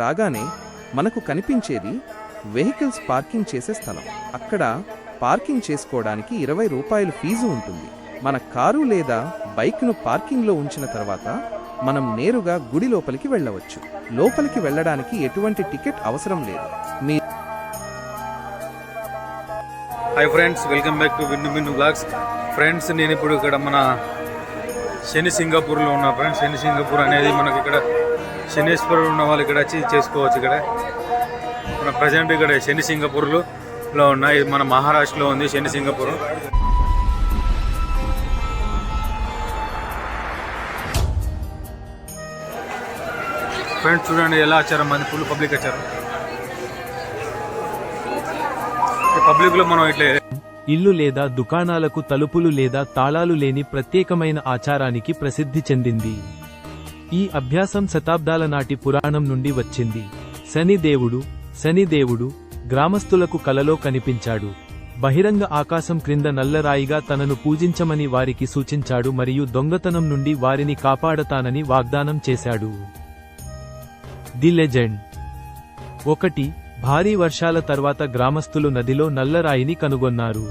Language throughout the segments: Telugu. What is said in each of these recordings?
రాగానే మనకు కనిపించేది వెహికల్స్ పార్కింగ్ చేసే స్థలం. అక్కడ పార్కింగ్ చేసుకోవడానికి ఇరవై రూపాయలు ఫీజు ఉంటుంది. మన కారు లేదా బైక్ను పార్కింగ్లో ఉంచిన తర్వాత మనం నేరుగా గుడి లోపలికి వెళ్ళవచ్చు. లోపలికి వెళ్ళడానికి ఎటువంటి టికెట్ అవసరం లేదు. మీ hi friends welcome back to Vinnu Vinnu vlogs friends నేను ఇప్పుడు ఇక్కడ మన శని సింగపూర్లో ఉన్నా ఫ్రెండ్స్ శని సింగపూర్ అనేది మనకి ఇక్కడ శనీశ్వరుడు ఉన్న వాళ్ళు ఇక్కడ వచ్చి చేసుకోవచ్చు ఇక్కడ. మన ప్రజెంట్ ఇక్కడ శని సింగపూర్లో లో ఉన్న ఇది మన మహారాష్ట్రలో ఉంది శని సింగపూర్. ఫ్రెండ్స్ చూడండి ఎలా వచ్చారు మంది ఫుల్ పబ్లిక్ వచ్చారు. పబ్లిక్లో మనం ఇట్లా ఇల్లు లేదా దుకాణాలకు తలుపులు లేదా తాళాలు లేని ప్రత్యేకమైన ఆచారానికి ప్రసిద్ధి చెందింది. ఈ అభ్యాసం శతాబ్దాల నాటి పురాణం నుండి వచ్చింది. శనిదేవుడు శనిదేవుడు గ్రామస్తులకు కలలో కనిపించాడు. బహిరంగ ఆకాశం క్రింద నల్లరాయిగా తనను పూజించమని వారికి సూచించాడు మరియు దొంగతనం నుండి వారిని కాపాడతానని వాగ్దానం చేశాడు. The legend. ఒకటి భారీ వర్షాల తర్వాత గ్రామస్తులు నదిలో నల్లరాయిని కనుగొన్నారు.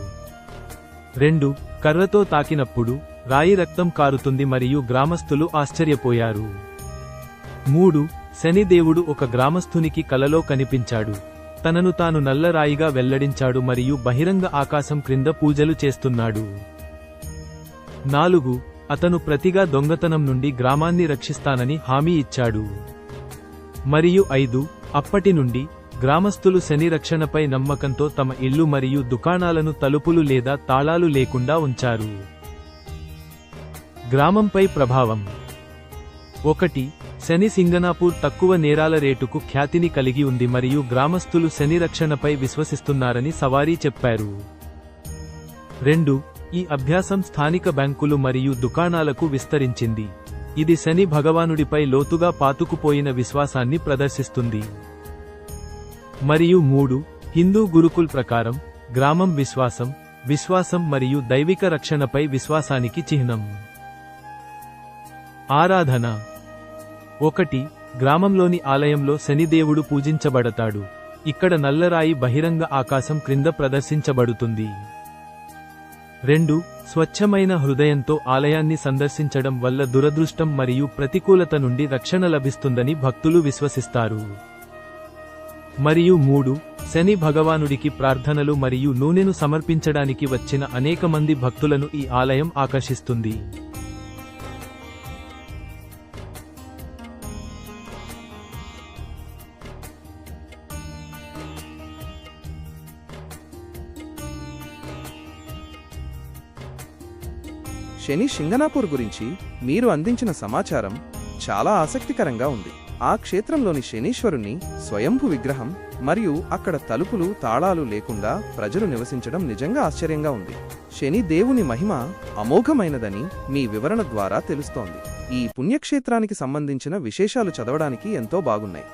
రెండు కర్రతో తాకినప్పుడు రాయి రక్తం కారుతుంది మరియు గ్రామస్తులు ఆశ్చర్యపోయారు. మూడు శనిదేవుడు ఒక గ్రామస్థునికి కలలో కనిపించాడు. తనను తాను నల్లరాయిగా వెల్లడించాడు మరియు బహిరంగ ఆకాశం క్రింద పూజలు చేస్తున్నాడు. నాలుగు అతను ప్రతిగా దొంగతనం నుండి గ్రామాన్ని రక్షిస్తానని హామీ ఇచ్చాడు. మరియు ఐదు అప్పటి నుండి గ్రామస్తులు శని రక్షణపై నమ్మకంతో తమ ఇల్లు మరియు దుకాణాలను తలుపులు లేదా తాళాలు లేకుండా ఉంచారు. గ్రామంపై ప్రభావం. ఒకటి శని సింగనాపూర్ తక్కువ నేరాల రేటుకు ఖ్యాతిని కలిగి ఉంది మరియు గ్రామస్తులు శని రక్షణపై విశ్వసిస్తున్నారని సవారీ చెప్పారు. రెండు ఈ అభ్యాసం స్థానిక బ్యాంకులు మరియు దుకాణాలకు విస్తరించింది. ఇది శని భగవానుడిపై లోతుగా పాతుకుపోయిన విశ్వాసాన్ని ప్రదర్శిస్తుంది. మరియు మూడు హిందూ గురుకుల్ ప్రకారం గ్రామం విశ్వాసం విశ్వాసం మరియు దైవిక రక్షణపై విశ్వాసానికి చిహ్నం. ఆరాధన. ఒకటి గ్రామంలోని ఆలయంలో శనిదేవుడు పూజించబడతాడు. ఇక్కడ నల్లరాయి బహిరంగ ఆకాశం క్రింద ప్రదర్శించబడుతుంది. రెండు స్వచ్ఛమైన హృదయంతో ఆలయాన్ని సందర్శించడం వల్ల దురదృష్టం మరియు ప్రతికూలత నుండి రక్షణ లభిస్తుందని భక్తులు విశ్వసిస్తారు. మరియు మూడు శని భగవానుడికి ప్రార్థనలు మరియు నూనెను సమర్పించడానికి వచ్చిన అనేక మంది భక్తులను ఈ ఆలయం ఆకర్షిస్తుంది. శని సింగనాపూర్ గురించి మీరు అందించిన సమాచారం చాలా ఆసక్తికరంగా ఉంది. ఆ క్షేత్రంలోని శనీశ్వరుని స్వయంభు విగ్రహం మరియు అక్కడ తలుపులు తాళాలు లేకుండా ప్రజలు నివసించడం నిజంగా ఆశ్చర్యంగా ఉంది. శని దేవుని మహిమ అమోఘమైనదని మీ వివరణ ద్వారా తెలుస్తోంది. ఈ పుణ్యక్షేత్రానికి సంబంధించిన విశేషాలు చదవడానికి ఎంతో బాగున్నాయి.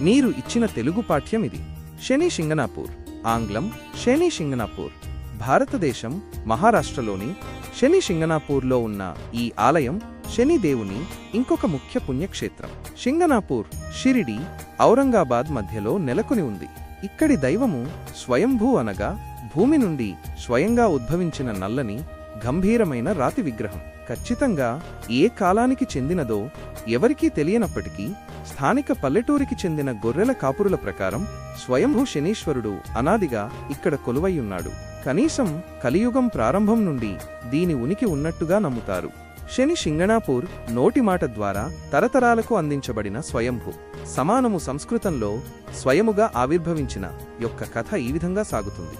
మీరు ఇచ్చిన తెలుగు పాఠ్యం ఇది. శని సింగనాపూర్ ఆంగ్లం శని సింగనాపూర్ భారతదేశం మహారాష్ట్రలోని శని సింగనాపూర్లో ఉన్న ఈ ఆలయం శని దేవుని ఇంకొక ముఖ్య పుణ్యక్షేత్రం. సింగనాపూర్ షిరిడి ఔరంగాబాద్ మధ్యలో నెలకొని ఉంది. ఇక్కడి దైవము స్వయంభూ అనగా భూమి నుండి స్వయంగా ఉద్భవించిన నల్లని గంభీరమైన రాతి విగ్రహం. ఖచ్చితంగా ఏ కాలానికి చెందినదో ఎవరికీ తెలియనప్పటికీ స్థానిక పల్లెటూరికి చెందిన గొర్రెల కాపురుల ప్రకారం స్వయంభూ శనీశ్వరుడు అనాదిగా ఇక్కడ కొలువైయున్నాడు కనీసం కలియుగం ప్రారంభం నుండి దీని ఉనికి ఉన్నట్టుగా నమ్ముతారు. శని షింగణాపూర్ నోటి మాట ద్వారా తరతరాలకు అందించబడిన స్వయంభూ. సమానము సంస్కృతంలో స్వయముగా ఆవిర్భవించిన యొక్క కథ ఈ విధంగా సాగుతుంది.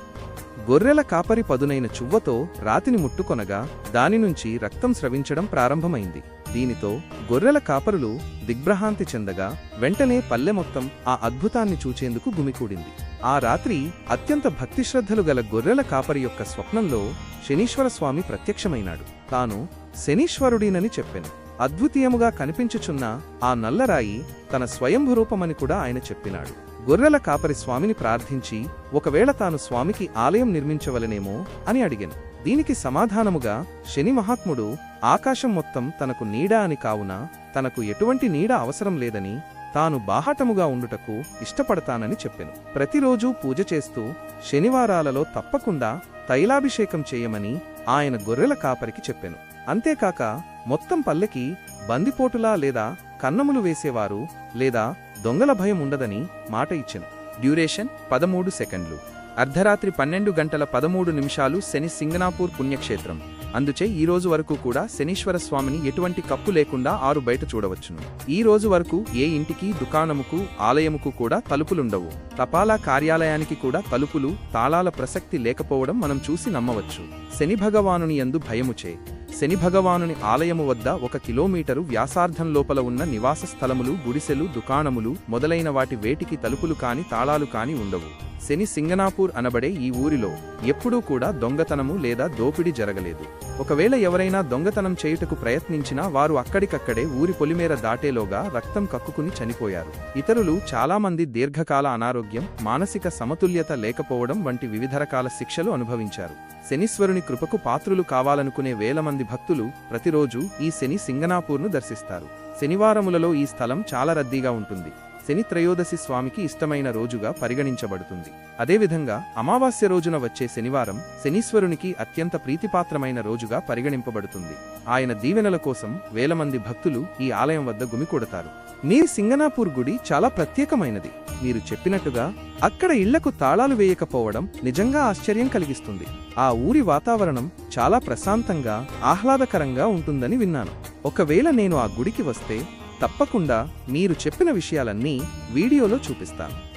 గొర్రెల కాపరి పదునైన చువ్వతో రాతిని ముట్టుకొనగా దాని నుంచి రక్తం స్రవించడం ప్రారంభమైంది. దీనితో గొర్రెల కాపరులు దిగ్భ్రహాంతి చెందగా వెంటనే పల్లె మొత్తం ఆ అద్భుతాన్ని చూచేందుకు గుమికూడింది. ఆ రాత్రి అత్యంత భక్తిశ్రద్ధలు గల గొర్రెల కాపరి యొక్క స్వప్నంలో శనీశ్వర స్వామి ప్రత్యక్షమైనాడు. తాను శనీశ్వరుడినని చెప్పెను. అద్వితీయముగా కనిపించుచున్న ఆ నల్లరాయి తన స్వయంభురూపమని కూడా ఆయన చెప్పినాడు. గొర్రెల కాపరి స్వామిని ప్రార్థించి ఒకవేళ తాను స్వామికి ఆలయం నిర్మించవలనేమో అని అడిగాను. దీనికి సమాధానముగా శని మహాత్ముడు ఆకాశం మొత్తం తనకు నీడ అని కావున తనకు ఎటువంటి నీడ అవసరం లేదని తాను బాహాటముగా ఉండుటకు ఇష్టపడతానని చెప్పెను. ప్రతిరోజూ పూజ చేస్తూ శనివారాలలో తప్పకుండా తైలాభిషేకం చేయమని ఆయన గొర్రెల కాపరికి చెప్పెను. అంతేకాక మొత్తం పల్లెకి బందిపోటులా లేదా కన్నములు వేసేవారు లేదా దొంగల భయం ఉండదని మాట ఇచ్చెను. డ్యూరేషన్ పదమూడు సెకండ్లు. అర్ధరాత్రి పన్నెండు గంటల పదమూడు నిమిషాలు శని సింగనాపూర్ పుణ్యక్షేత్రం. అందుచే ఈ రోజు వరకు కూడా శనీశ్వర స్వామిని ఎటువంటి కప్పు లేకుండా ఆరు బయట చూడవచ్చును. ఈ రోజు వరకు ఏ ఇంటికి దుకాణముకు ఆలయముకు కూడా తలుపులుండవు. తపాలా కార్యాలయానికి కూడా తలుపులు తాళాల ప్రసక్తి లేకపోవడం మనం చూసి నమ్మవచ్చు. శని భగవానుని యందు భయముచే. శని భగవానుని ఆలయము వద్ద ఒక కిలోమీటరు వ్యాసార్థం లోపల ఉన్న నివాస స్థలములు గుడిసెలు దుకాణములు మొదలైన వాటి వేటికి తలుపులు కాని తాళాలు కాని ఉండవు. శని సింగనాపూర్ అనబడే ఈ ఊరిలో ఎప్పుడూ కూడా దొంగతనము లేదా దోపిడీ జరగలేదు. ఒకవేళ ఎవరైనా దొంగతనం చేయుటకు ప్రయత్నించినా వారు అక్కడికక్కడే ఊరి పొలిమేర దాటేలోగా రక్తం కక్కుకుని చనిపోయారు. ఇతరులు చాలామంది దీర్ఘకాల అనారోగ్యం మానసిక సమతుల్యత లేకపోవడం వంటి వివిధ రకాల శిక్షలు అనుభవించారు. శనీశ్వరుని కృపకు పాత్రులు కావాలనుకునే వేల మంది భక్తులు ప్రతిరోజు ఈ శని సింగనాపూర్ను దర్శిస్తారు. శనివారములలో ఈ స్థలం చాలా రద్దీగా ఉంటుంది. శని త్రయోదశి స్వామికి ఇష్టమైన రోజుగా పరిగణించబడుతుంది. అదేవిధంగా అమావాస్య రోజున వచ్చే శనివారం శనీశ్వరునికి అత్యంత ప్రీతిపాత్రమైన రోజుగా పరిగణింపబడుతుంది. ఆయన దీవెనల కోసం వేల మంది భక్తులు ఈ ఆలయం వద్ద గుమికూడతారు మీ సింగనాపూర్ గుడి చాలా ప్రత్యేకమైనది. మీరు చెప్పినట్టుగా అక్కడ ఇళ్ళకు తాళాలు వేయకపోవడం నిజంగా ఆశ్చర్యం కలిగిస్తుంది. ఆ ఊరి వాతావరణం చాలా ప్రశాంతంగా ఆహ్లాదకరంగా ఉంటుందని విన్నాను. ఒకవేళ నేను ఆ గుడికి వస్తే తప్పకుండా మీరు చెప్పిన విషయాలన్నీ వీడియోలో చూపిస్తాను.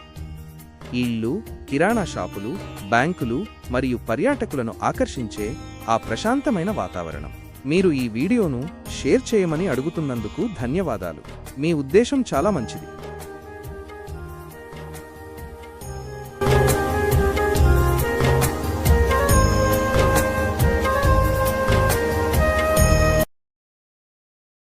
ఇళ్ళు కిరాణా షాపులు బ్యాంకులు మరియు పర్యాటకులను ఆకర్షించే ఆ ప్రశాంతమైన వాతావరణం. మీరు ఈ వీడియోను షేర్ చేయమని అడుగుతున్నందుకు ధన్యవాదాలు. మీ ఉద్దేశం చాలా మంచిది.